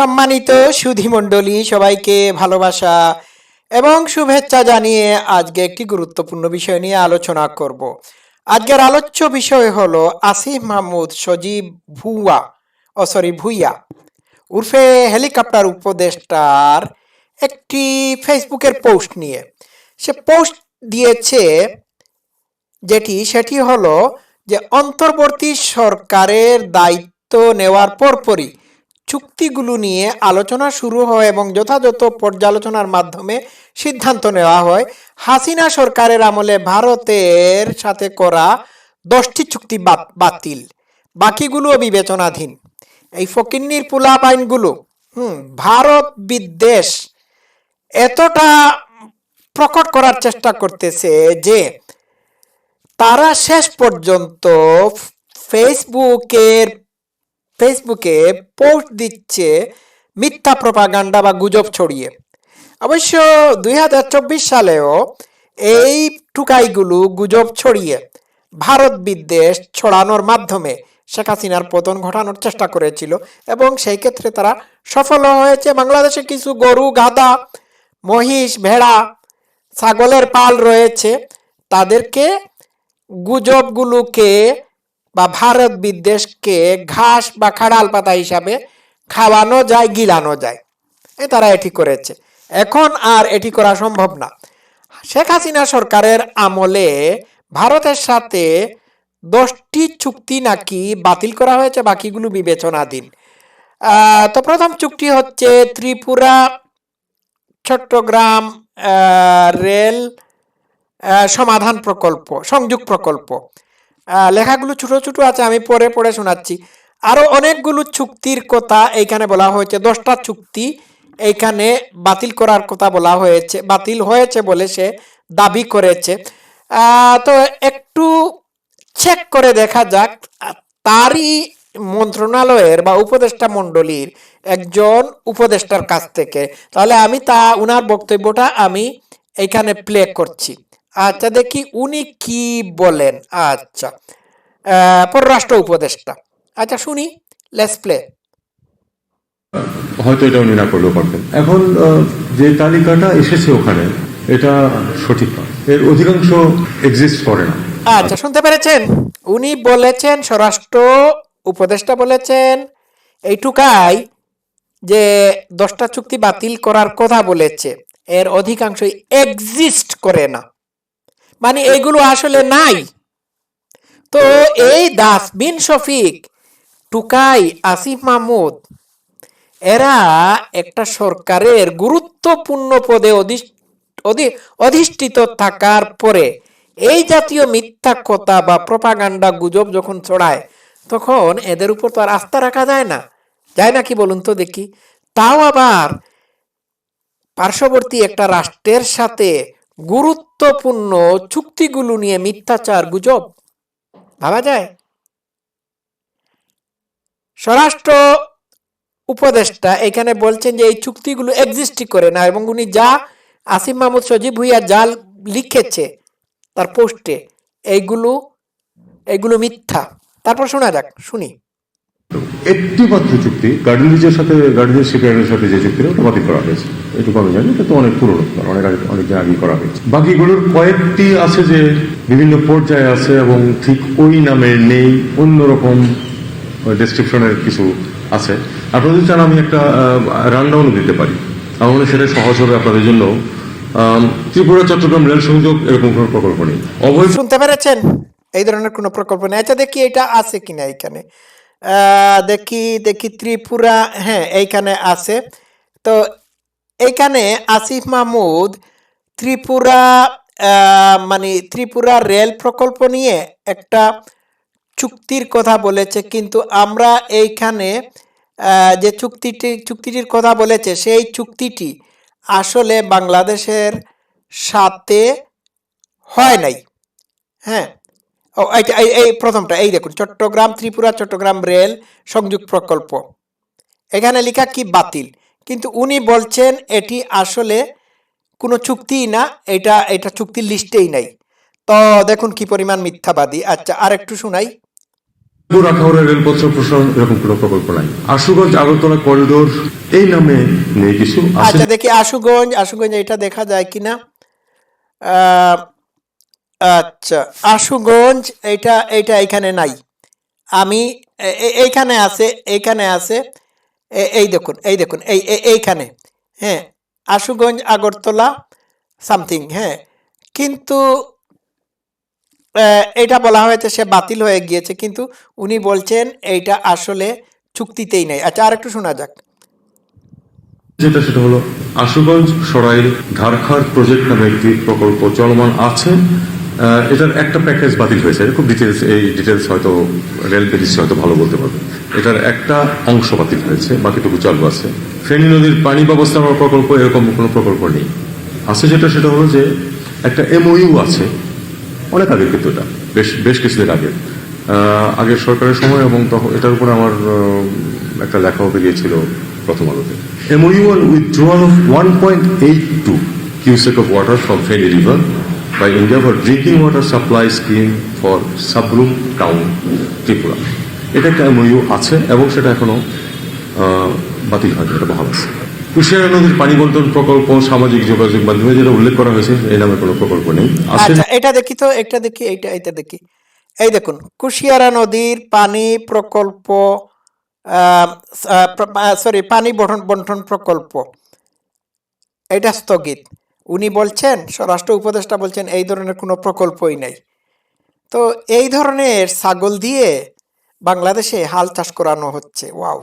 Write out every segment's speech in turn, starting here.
সম্মানিত সুধীমণ্ডলী, সবাইকে ভালোবাসা এবং শুভেচ্ছা জানিয়ে আজকে একটি গুরুত্বপূর্ণ বিষয় নিয়ে আলোচনা করব। আজকের আলোচ্য বিষয় হলো আসিফ মাহমুদ সজীব ভুয়া, ও সরি ভুইয়া, উর্ফে হেলিকপ্টার উপদেষ্টার একটি ফেসবুকের পোস্ট নিয়ে। সে পোস্ট দিয়েছে যেটি, সেটি হলো যে, অন্তর্বর্তী সরকারের দায়িত্ব নেওয়ার পরপরই চুক্তিগুলো নিয়ে আলোচনা শুরু হয় এবং যথাযথ পর্যালোচনার মাধ্যমে সিদ্ধান্ত নেওয়া হয়। হাসিনা সরকারের আমলে ভারতের সাথে করা দশটি চুক্তি বাত- বাতিল। বাকিগুলো বিবেচনাধীন। এই ফকিন্নির পুলাপ আইনগুলো, হুম, ভারত বিদ্বেষ এতটা প্রকট করার চেষ্টা করতেছে যে তারা শেষ পর্যন্ত ফেসবুকের ফেসবুকে পোস্ট দিচ্ছে মিথ্যা প্রপাগান্ডা বা গুজব ছড়িয়ে। অবশ্য দুই হাজার চব্বিশ সালেও এই টুকাইগুলো গুজব ছড়িয়ে ভারত বিদ্বেষ ছড়ানোর মাধ্যমে শেখ হাসিনার পতন ঘটানোর চেষ্টা করেছিল এবং সেই ক্ষেত্রে তারা সফল হয়েছে। বাংলাদেশে কিছু গরু, গাধা, মহিষ, ভেড়া, ছাগলের পাল রয়েছে। তাদেরকে গুজবগুলোকে বা ভারত বিদ্বেষকে ঘাস বা খাড়াল পাতা হিসাবে খাওয়ানো যায়, গিলানো যায়। এ তারা এটি করেছে। এখন আর এটি করা সম্ভব না। শেখ হাসিনা সরকারের আমলে ভারতের সাথে দশটি চুক্তি নাকি বাতিল করা হয়েছে, বাকিগুলো বিবেচনাধীন। তো প্রথম চুক্তি হচ্ছে ত্রিপুরা, চট্টগ্রাম রেল সমাধান প্রকল্প, সংযোগ প্রকল্প। লেখাগুলো ছোট ছোট আছে, আমি পরে পড়ে শোনাচ্ছি। আরও অনেকগুলো চুক্তির কথা এইখানে বলা হয়েছে। দশটা চুক্তি এইখানে বাতিল করার কথা বলা হয়েছে, বাতিল হয়েছে বলে সে দাবি করেছে। তো একটু চেক করে দেখা যাক, তারই মন্ত্রণালয়ের বা উপদেষ্টা মণ্ডলীর একজন উপদেষ্টার কাছ থেকে। তাহলে আমি তা, উনার বক্তব্যটা আমি এইখানে প্লে করছি। আচ্ছা দেখি উনি কি বলেন। আচ্ছা পররাষ্ট্র উপদেষ্টা। আচ্ছা শুনি লেটস প্লে হয়তো এটা উনি না করলেও পারতেন। এখন যে তালিকাটা এসেছে ওখানে এটা সঠিক নয়। এর অধিকাংশ এক্সিস্ট করে না। আচ্ছা শুনতে পেরেছেন? উনি বলেছেন স্বরাষ্ট্র উপদেষ্টা বলেছেন এইটুকাই যে দশটা চুক্তি বাতিল করার কথা বলেছে। এর অধিকাংশই এক্সিস্ট করে না। মানে এগুলো আসলে নাই। তো এই দাস বিন শফিক, টুকাই, আসিফ মাহমুদ, এরা একটা সরকারের গুরুত্বপূর্ণ পদে অধিষ্ঠ- অধি- অধিষ্ঠিত থাকার পরে এই জাতীয় মিথ্যা কথা বা প্রপাগান্ডা গুজব যখন ছড়ায়, তখন এদের উপর তো আর আস্থা রাখা যায় না। যায় না কি বলুন তো দেখি? তাও আবার পার্শ্ববর্তী একটা রাষ্ট্রের সাথে গুরুত্বপূর্ণ চুক্তিগুলো নিয়ে মিথ্যাচার গুজব। ভাবা যায়? স্বরাষ্ট্র উপদেষ্টা এখানে বলছেন যে এই চুক্তিগুলো এক্সিস্টই করে না এবং উনি যা আসিম মাহমুদ সজীব ভুইয়া যা লিখেছে তার পোস্টে এইগুলো এইগুলো মিথ্যা। তারপর শোনা যাক, শুনি। একটি মাত্র চুক্তি গার্ডেনরিজের সাথে গার্ডেনরিজ শিপইয়ার্ডের সাথে যে চুক্তিটা ওটা বাতিল করা হয়েছে এটুকু আমি জানি এটা তো অনেক পুরনো অনেক আগে অনেক দিন আগে করা হয়েছে। বাকিগুলোর কয়েকটি আছে যে বিভিন্ন পর্যায়ে আছে এবং ঠিক ওই নামে নেই অন্যরকম ডেসক্রিপশনের কিছু আছে। আপনারা যদি চান আমি একটা রানডাউনও দিতে পারি। আমার মনে সেটা সহজ হবে আপনাদের জন্য। ত্রিপুরা চট্টগ্রাম রেল সংযোগ এরকম কোনো প্রকল্প নেই। অবৈধ শুনতে পেরেছেন? এই ধরনের কোনো প্রকল্প নেই। আচ্ছা দেখি এটা আছে কিনা এইখানে আহ, দেখি দেখি ত্রিপুরা হ্যাঁ এইখানে আছে। তো এইখানে আসিফ মাহমুদ ত্রিপুরা মানে ত্রিপুরা রেল প্রকল্প নিয়ে একটা চুক্তির কথা বলেছে। কিন্তু আমরা এইখানে যে চুক্তিটি, চুক্তিটির কথা বলেছে, সেই চুক্তিটি আসলে বাংলাদেশের সাথে হয় নাই। হ্যাঁ ও এই এই প্রথমটা এই দেখুন চট্টগ্রাম ত্রিপুরা চট্টগ্রাম রেল সংযোগ প্রকল্প। এখানে লেখা কি? বাতিল। কিন্তু উনি বলছেন এটি আসলে কোনো চুক্তিই না এটা এটা চুক্তির লিস্টেই নাই। তো দেখুন কি পরিমাণ মিথ্যাবাদী। আচ্ছা আর একটু শুনাই। রাখাউড়া রেলপথ প্রসারণ এরকম কোনো প্রকল্প নাই। আশুগঞ্জ আগরতলা করিডোর এই নামে নেই কিছু। আচ্ছা দেখি আশুগঞ্জ আশুগঞ্জ এটা দেখা যায় কিনা? আচ্ছা আশুগঞ্জ এটা এটা এখানে নাই। আমি এইখানে আছে এইখানে আছে। এই দেখুন এই দেখুন, এই এই- এইখানে হ্যাঁ আশুগঞ্জ, আগরতলা, সামথিং হ্যাঁ। কিন্তু এটা বলা হয়েছে সে বাতিল হয়ে গিয়েছে, কিন্তু উনি বলছেন এইটা আসলে চুক্তিতেই নেই। আচ্ছা আর একটু শোনা যাক। যেটা সেটা হলো, আশুগঞ্জ, সরাইল ধারখার প্রজেক্ট নামে একটি প্রকল্প চলমান আছে। এটার একটা প্যাকেজ বাতিল হয়েছে। খুব ডিটেলস এই ডিটেলস হয়তো রেল পেজিস হয়তো ভালো বলতে পারবে। এটার একটা অংশ বাতিল হয়েছে বাকিটুকু চালু আছে। ফেনী নদীর পানি ব্যবস্থাপনা প্রকল্প এরকম কোনো প্রকল্প নেই। আছে যেটা সেটা হলো যে একটা এমওইউ আছে অনেক আগের কিন্তু এটা বেশ বেশ কিছুদিন আহ, আগের সরকারের সময় এবং তখন এটার উপর আমার একটা লেখাও বেরিয়েছিল প্রথম আলোতে। MOU withdrawal of one point eight two cusec of water from Feni river by India for drinking water supply scheme for Sabroom town Tripura এটা একটা এমওইউ আছে এবং সেটা এখনও বাতিল হয়নি, এটা বহাল আছে। কুশিয়ারা নদীর পানি বন্টন প্রকল্প, সামাজিক যোগাযোগ মাধ্যমে যেটা উল্লেখ করা হয়েছে এই নামে কোনো প্রকল্প নেই। আচ্ছা এটা দেখি তো, এটা দেখি, এইটা এটা দেখি। এই দেখুন, কুশিয়ারা নদীর পানি প্রকল্প সরি পানি বন্টন প্রকল্প, এটা স্থগিত। উনি বলছেন, স্বরাষ্ট্র উপদেষ্টা বলছেন, এই ধরনের কোনো প্রকল্পই নেই। তো এই ধরনের ছাগল দিয়ে বাংলাদেশে হাল চাষ করানো হচ্ছে। ওয়াও।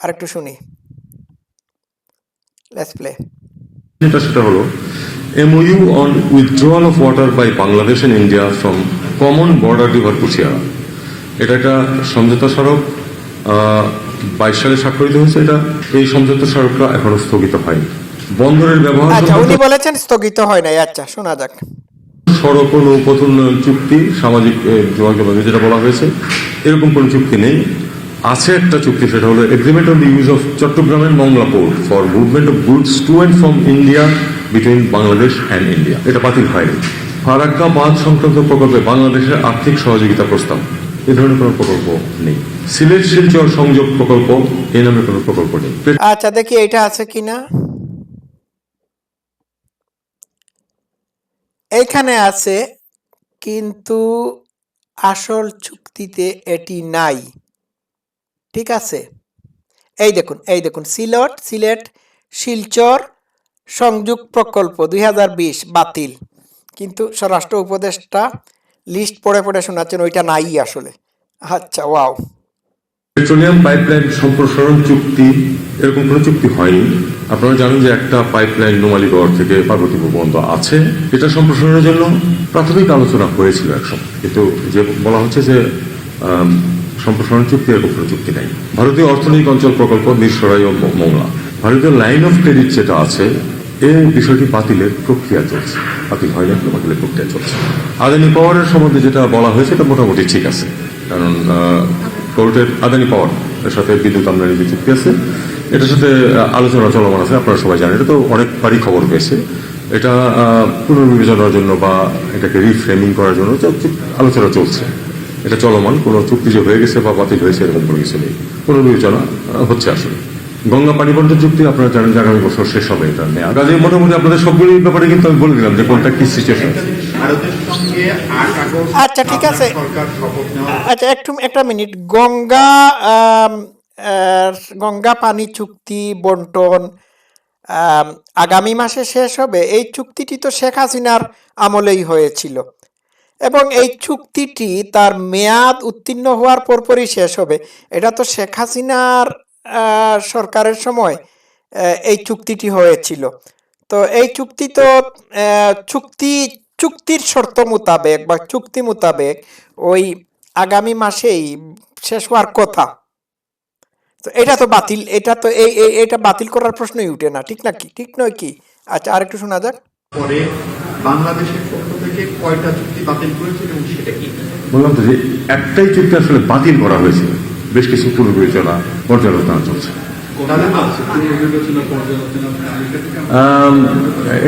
আরেকটু শুনি। লেটস প্লে যেটা সেটা হলো MOU on withdrawal of water by Bangladesh and India from common border river Kushiyara এটা একটা সমঝোতা স্মারক বাইশ সালে স্বাক্ষরিত হয়েছে এটা। এই সমঝোতা স্মারকটা এখনও স্থগিত হয়নি। বন্দরের ব্যবহার আচ্ছা উনি বলেছেন স্থগিত হয় নাই। আচ্ছা শোনা যাক। সড়ক ও নৌপথ উন্নয়ন চুক্তি সামাজিক এ, যোগাযোগ যেটা বলা হয়েছে এরকম কোনো চুক্তি নেই। আছে একটা চুক্তি সেটা হলো agreement on the use of চট্টগ্রামের Mongla port for movement of goods to and from India between Bangladesh and India এটা বাতিল হয়নি। ফারাক্কা বাঁধ সংক্রান্ত প্রকল্পে বাংলাদেশের আর্থিক সহযোগিতা প্রস্তাব। এ ধরনের কোনো প্রকল্প নেই। সিলেট শিলচর সংযোগ প্রকল্প এই নামে কোনো প্রকল্প নেই। আচ্ছা দেখি এটা আছে কিনা। এইখানে আছে, কিন্তু আসল চুক্তিতে এটি নাই। ঠিক আছে? এই দেখুন এই দেখুন, সিলেট সিলেট, শিলচর সংযোগ প্রকল্প দুই হাজার বিশ, বাতিল। কিন্তু স্বরাষ্ট্র উপদেষ্টা লিস্ট পড়ে পড়ে শোনাচ্ছেন, ওইটা নাই আসলে। আচ্ছা ওয়াও। পেট্রোলিয়াম পাইপলাইন সম্প্রসারণ চুক্তি, এরকম কোনো চুক্তি হয়নি। আপনারা জানেন যে একটা পাইপলাইন নোমালীগড় থেকে পার্বতীপুর পর্যন্ত আছে। এটা সম্প্রসারণের জন্য প্রাথমিক আলোচনা হয়েছিল একসময় কিন্তু যে বলা হচ্ছে যে সম্প্রসারণ চুক্তি এরকম কোনো চুক্তি নাই। ভারতীয় অর্থনৈতিক অঞ্চল প্রকল্প মিরসরাই ও মংলা। ভারতীয় লাইন অফ ক্রেডিট যেটা আছে এই বিষয়টি বাতিলের প্রক্রিয়া চলছে। বাতিল হয় না বাতিলের প্রক্রিয়া চলছে। আদানি পাওয়ারের সম্বন্ধে যেটা বলা হয়েছে, এটা মোটামুটি ঠিক আছে। কারণ কোর্টের আদানি পাওয়ার, এর সাথে বিদ্যুৎ আমদানি যে চুক্তি আছে এটার সাথে আলোচনা চলমান আছে আপনারা সবাই জানেন। এটা তো অনেকবারই খবর পেয়েছে। এটা পুনর্বিবেচনার জন্য বা এটাকে রিফ্রেমিং করার জন্য আলোচনা চলছে। এটা চলমান কোনো চুক্তি যে হয়ে গেছে বা বাতিল হয়েছে এরকম কোনো কিছু নেই। পুনর্বিবেচনা হচ্ছে আসলে। গঙ্গা পানি বন্টন চুক্তি আপনারা জানেন যে আগামী বছর শেষ হবে এটা নেওয়া কাজে মোটামুটি আপনাদের সবগুলি ব্যাপারে কিন্তু আমি বলে দিলাম যে কোনটা কি সিচুয়েশন আচ্ছা, ঠিক আছে। আচ্ছা একটু একটা মিনিট গঙ্গা গঙ্গা পানি চুক্তি, বন্টন আগামী মাসে শেষ হবে। এই চুক্তিটি তো শেখ হাসিনার আমলেই হয়েছিল। এবং এই চুক্তিটি তার মেয়াদ উত্তীর্ণ হওয়ার পরপরই শেষ হবে। এটা তো শেখ হাসিনার সরকারের সময় এই চুক্তিটি হয়েছিল। তো এই চুক্তি তো চুক্তি, চুক্তির শর্ত মোতাবেক বা চুক্তি মোতাবেক ওই আগামী মাসেই শেষ হওয়ার কথা। তো এটা তো বাতিল। এটা তো এই এটা বাতিল করার প্রশ্নই উঠে না ঠিক না কি ঠিক নয় কি? আচ্ছা আরেকটু শোনা যাক। পরে বাংলাদেশের পক্ষ থেকে কয়টা চুক্তি বাতিল করেছিল এবং সেটা কি? বললাম তো যে একটাই চুক্তি আসলে বাতিল করা হয়েছে। বেশ কিছু পুনর্বিবেচনা পর্যালোচনা চলছে।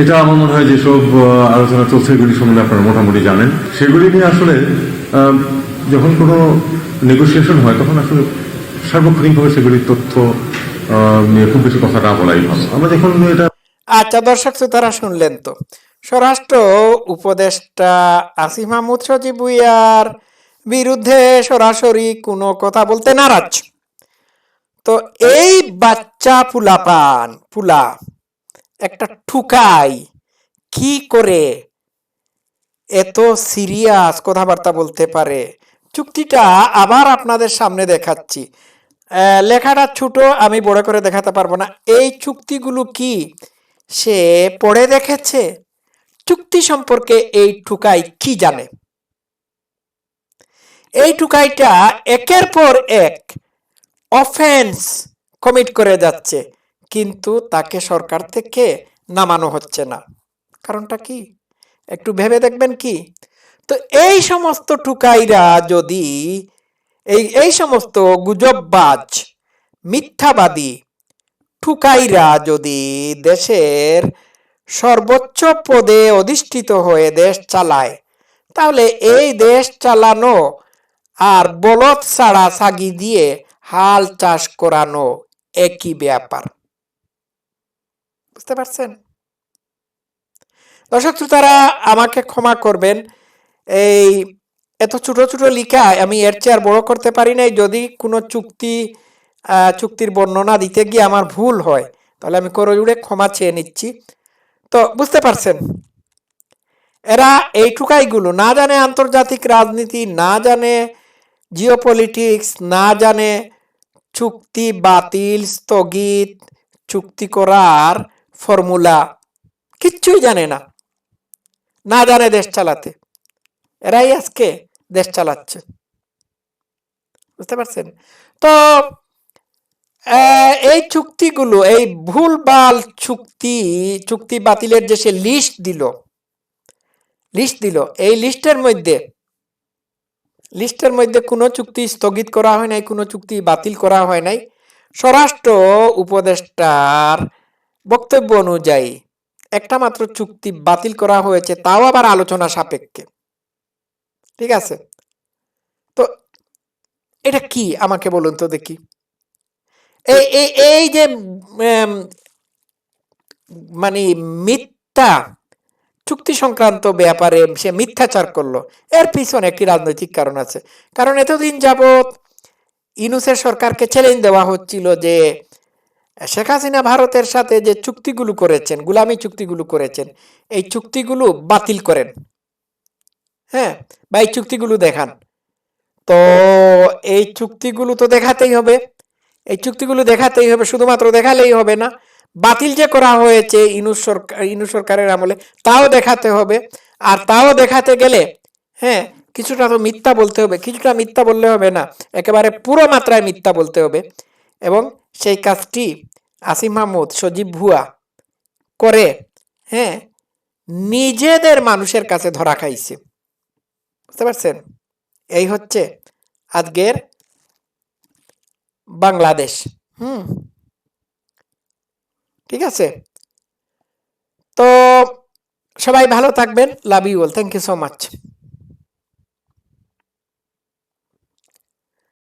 এটা আমার মনে হয় যেসব আলোচনা চলছে এগুলি সম্বন্ধে আপনারা মোটামুটি জানেন। সেগুলি নিয়ে আসলে যখন কোনো নেগোসিয়েশন হয় তখন আসলে সার্বক্ষণিকভাবে সেগুলির তথ্য নিয়ে খুব বেশি কথা না বলাই ভালো। আমরা যখন এটা আচ্ছা দর্শক শ্রোতারা শুনলেন তো। স্বরাষ্ট্র উপদেষ্টা আসিফ মাহমুদ সজীব ভুইয়ার বিরুদ্ধে সরাসরি কোনো কথা বলতে নারাজ। তো এই বাচ্চা পুলা পান পুলা, একটা ঠুকাই, কি করে এত সিরিয়াস কথাবার্তা বলতে পারে? চুক্তিটা আবার আপনাদের সামনে দেখাচ্ছি। লেখাটা ছোট, আমি বড় করে দেখাতে পারব না। এই চুক্তিগুলো কি? সে পড়ে দেখেছে। চুক্তি সম্পর্কে এই ঠুকাই কি জানে? এই টুকাইটা একের পর এক অফেন্স কমিট করে যাচ্ছে, কিন্তু তাকে সরকার থেকে নামানো হচ্ছে না। কারণটা কি? একটু ভেবে দেখবেন কি? তো এই সমস্ত টুকাইরা যদি এই এই সমস্ত গুজববাজ, মিথ্যাবাদী, ঠুকাইরা যদি দেশের সর্বোচ্চ পদে অধিষ্ঠিত হয়ে দেশ চালায়, তাহলে এই দেশ চালানো আর বলদ ছাড়া সাগি দিয়ে হাল চাষ করানো একই ব্যাপার। বুঝতে পারছেন? দর্শক শ্রোতারা, আমাকে ক্ষমা করবেন। এই এত ছোট ছোট লিখা আমি এর চেয়ে আর বড় করতে পারি নাই। যদি কোনো চুক্তি চুক্তির বর্ণনা দিতে গিয়ে আমার ভুল হয়, তাহলে আমি করে জুড়ে ক্ষমা চেয়ে নিচ্ছি। তো বুঝতে পারছেন? এরা এই টুকাইগুলো না জানে আন্তর্জাতিক রাজনীতি, না জানে জিওপলিটিক্স না জানে চুক্তি বাতিল, স্থগিত, চুক্তি করার ফর্মুলা কিচ্ছুই জানে না। না জানে দেশ চালাতে। এরাই আজকে দেশ চালাচ্ছে। বুঝতে পারছেন? তো এই চুক্তিগুলো এই ভুলভাল চুক্তি চুক্তি বাতিলের যে সে লিস্ট দিল লিস্ট দিল এই লিস্টের মধ্যে লিস্টের মধ্যে কোনো চুক্তি স্থগিত করা হয় নাই কোনো চুক্তি বাতিল করা হয় নাই। স্বরাষ্ট্র উপদেষ্টার বক্তব্য অনুযায়ী একটা মাত্র চুক্তি বাতিল করা হয়েছে তাও আবার আলোচনা সাপেক্ষে। ঠিক আছে? তো এটা কি? আমাকে বলুন তো দেখি। এই এই এই যে মানে মিথ্যা চুক্তি সংক্রান্ত ব্যাপারে সে মিথ্যাচার করল। এর পিছনে একটি রাজনৈতিক কারণ আছে। কারণ এতদিন যাবৎ ইনুসের সরকারকে চ্যালেঞ্জ দেওয়া হচ্ছিল যে শেখ হাসিনা ভারতের সাথে যে চুক্তিগুলো করেছেন গুলামি চুক্তিগুলো করেছেন এই চুক্তিগুলো বাতিল করেন। হ্যাঁ বা এই চুক্তিগুলো দেখান। তো এই চুক্তিগুলো তো দেখাতেই হবে। এই চুক্তিগুলো দেখাতেই হবে, শুধুমাত্র দেখালেই হবে না, বাতিল যে করা হয়েছে ইনু সরকার ইনু সরকারের আমলে, তাও দেখাতে হবে। আর তাও দেখাতে গেলে হ্যাঁ কিছুটা তো মিথ্যা বলতে হবে, কিছুটা মিথ্যা বললে হবে না, একেবারে পুরো মাত্রায় মিথ্যা বলতে হবে। এবং সেই কাজটি আসিম মাহমুদ, সজীব ভুয়া করে হ্যাঁ নিজেদের মানুষের কাছে ধরা খাইছে। বুঝতে পারছেন? এই হচ্ছে আজকের বাংলাদেশ, হুম? ঠিক আছে? তো সবাই ভালো থাকবেন love you all thank you so much